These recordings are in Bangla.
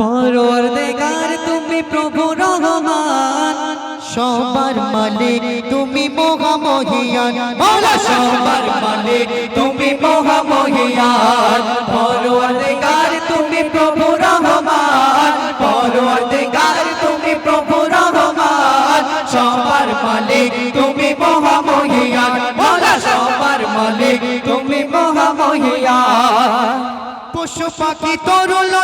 পরওয়ারদিগার তুমি প্রভু রহমান। সবার মালিক, তুমি মহামহিয়ান। মৌলা সবার মালিক, তুমি মহামহিয়ান। পরওয়ারদিগার তুমি প্রভু রহমান। পরওয়ারদিগার তুমি প্রভু রহমান। সবার মালিক, তুমি মহামহিয়ান। মৌলা সবার মালিক, তুমি মহামহিয়ান। পশু পাখি তরুলতা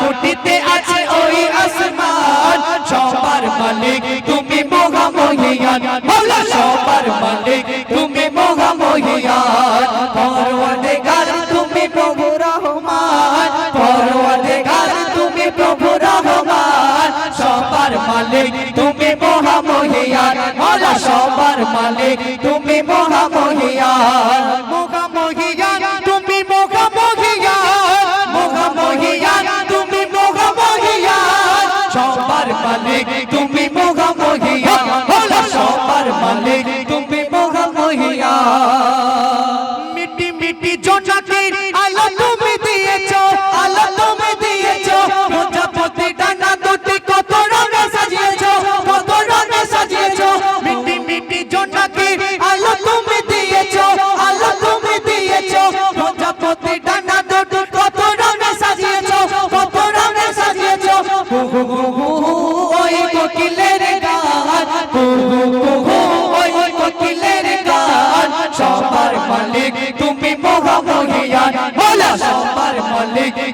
কোটিতে আছে ওই আসমান। সবার মালিক তুমি মহামহিয়ান। মৌলা সবার মালিক তুমি মহামহিয়ান। পরওয়ারদিগার তুমি প্রভু রহমান। পরওয়ারদিগার তুমি প্রভু রহমান। সবার মালিক তুমি মহামহিয়ান। মৌলা সবার মালিক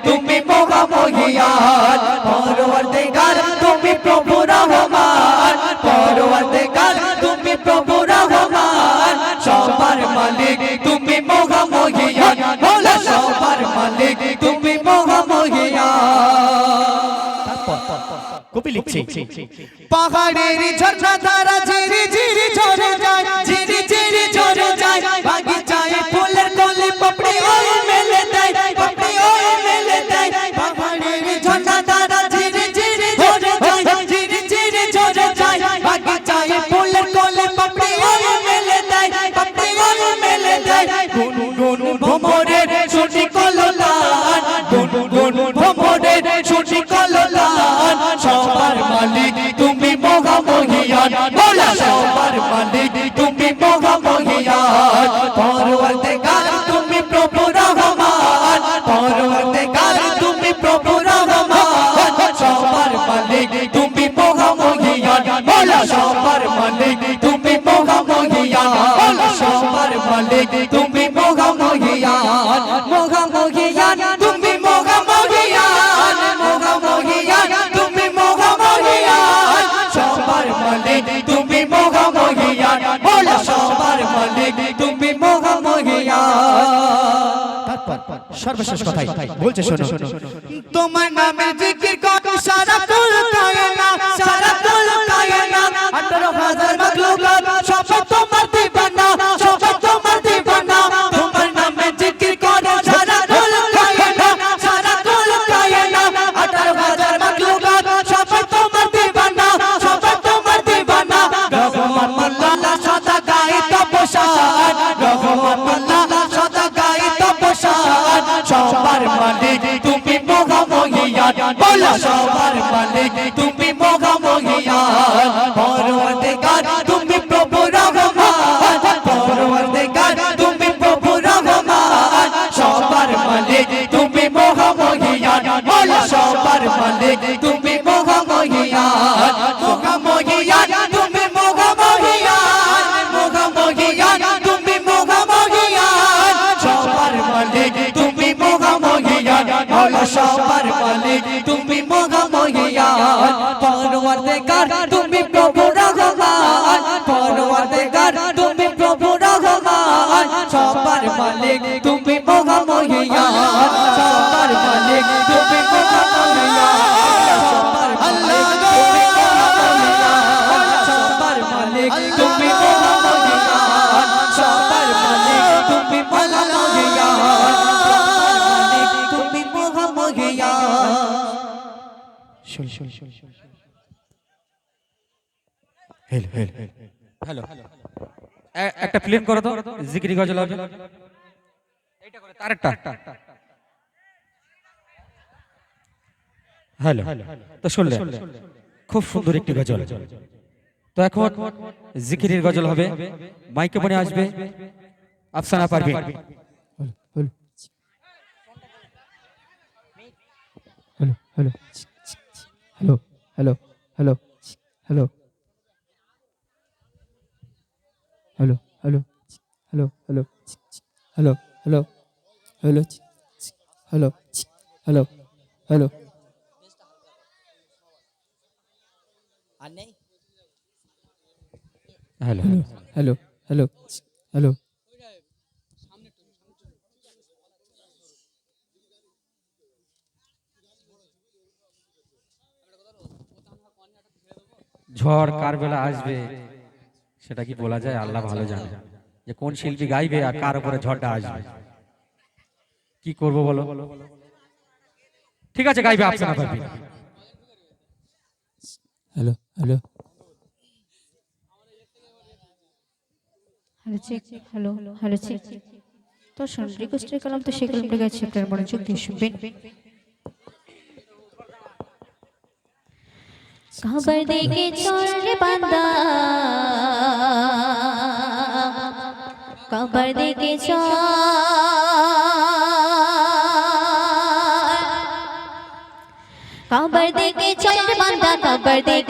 তুমি মহামহিয়ান পরওয়ারদিগার তুমি প্রভু রহমান পরওয়ারদিগার তুমি প্রভু রহমান। সবার মালিক তুমি মহামহিয়ান বলো সবার মালিক তুমি মহামহিয়ান কবি লিখছে। পাহাড়ের ঝর্ণা ধারা ঝিরি ঝিরি ঝরে যায় ঝিরি ঝিরি ঝরে যায় বাগিচায় তুমি মহামহিয়ান বলো সবার মালিক তুমি মহামহিয়ান সর্বশেষ কথাই বলছে শোনো। তোমার নামে জিকির মালিক, তুমি মহামহিয়ান পরওয়ারদিগার তুমি প্রভু রহমান। পরওয়ারদিগার তুমি প্রভু রহমান। সবার মালিক, তুমি মহা মহামহিয়ান বলা, সবার মালিক, তুমি মহামহিয়ান মহামহিয়ান তুমি মহামহিয়ান মহামহিয়ান তুমি মহামহিয়ান সবার মালিক, তুমি মহামহিয়ান বলো, সবার মালিক, তুমি মহামহিয়ান পরওয়ারদেগার তুমি প্রভু রহমান। পরওয়ারদেগার তুমি প্রভু রহমান। সবার মালিক তুমি মহামহিয়ান সবার মালিক তুমি মহামহিয়ান সবার আল্লাহ তুমি মহামহিয়ান সবার মালিক তুমি মহামহিয়ান সবার মালিক তুমি মহামহিয়ান তুমি শুন শুন শুন শুন। হেল হেল। হ্যালো। একটা প্লেন করো তো জিকিরি গজল হবে। এইটা করে তারেরটা। হ্যালো। তো শুনলে? খুব সুন্দর একটি গজল। তো এখন জিকিরের গজল হবে। মাইকে মনে আসবে। আফসানা পারবে। Hello. Hello hello hello hello hello. Hello hello hello hello hello hello hello hello hello hello hello hello hello hello ঝড় কার বেলা আসবে? সেটা কি বলা যায়? আল্লাহ ভালো জানে। যে কোন শিল্পী গাইবে আর কার উপরে ঝড়টা আসবে? কি করব বলো? ঠিক আছে গাইবে পারবে। Hello hello. Hello check hello hello check তো শুন রিকোয়েস্টের কালাম তো সেই কালামটা গেছে আপনার মনোযোগ দিয়ে শুনবেন। খবর দেখে চল রে বান্দা হইতে কবর দেখে চল বান্দা কবর দেখে